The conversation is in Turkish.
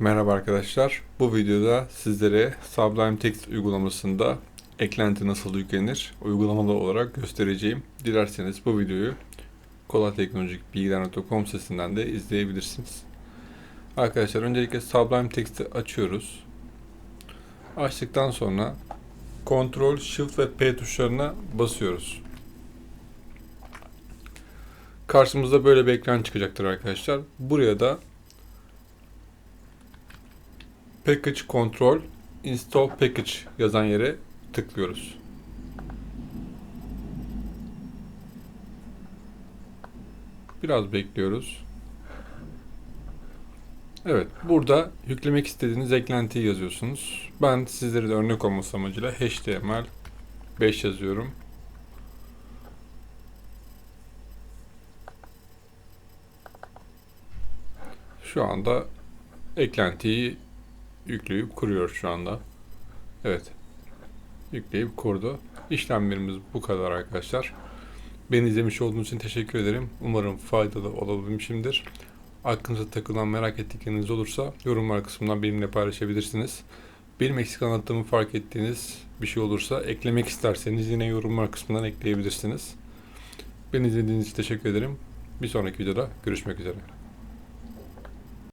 Merhaba arkadaşlar. Bu videoda sizlere Sublime Text uygulamasında eklenti nasıl yüklenir uygulamalı olarak göstereceğim. Dilerseniz bu videoyu kolayteknolojikbilgiler.com sitesinden de izleyebilirsiniz. Arkadaşlar öncelikle Sublime Text'i açıyoruz. Açtıktan sonra Ctrl, Shift ve P tuşlarına basıyoruz. Karşımızda böyle bir ekran çıkacaktır arkadaşlar. Buraya da Package Control Install Package yazan yere tıklıyoruz. Biraz bekliyoruz. Evet, burada yüklemek istediğiniz eklentiyi yazıyorsunuz. Ben sizlere de örnek olması amacıyla HTML 5 yazıyorum. Şu anda eklentiyi yükleyip kuruyor şu anda. Evet. Yükleyip kurdu. İşlemlerimiz bu kadar arkadaşlar. Beni izlemiş olduğunuz için teşekkür ederim. Umarım faydalı olabilmişimdir. Aklınıza takılan merak ettikleriniz olursa yorumlar kısmından benimle paylaşabilirsiniz. Benim eksik anlattığımı fark ettiğiniz bir şey olursa eklemek isterseniz yine yorumlar kısmından ekleyebilirsiniz. Beni izlediğiniz için teşekkür ederim. Bir sonraki videoda görüşmek üzere.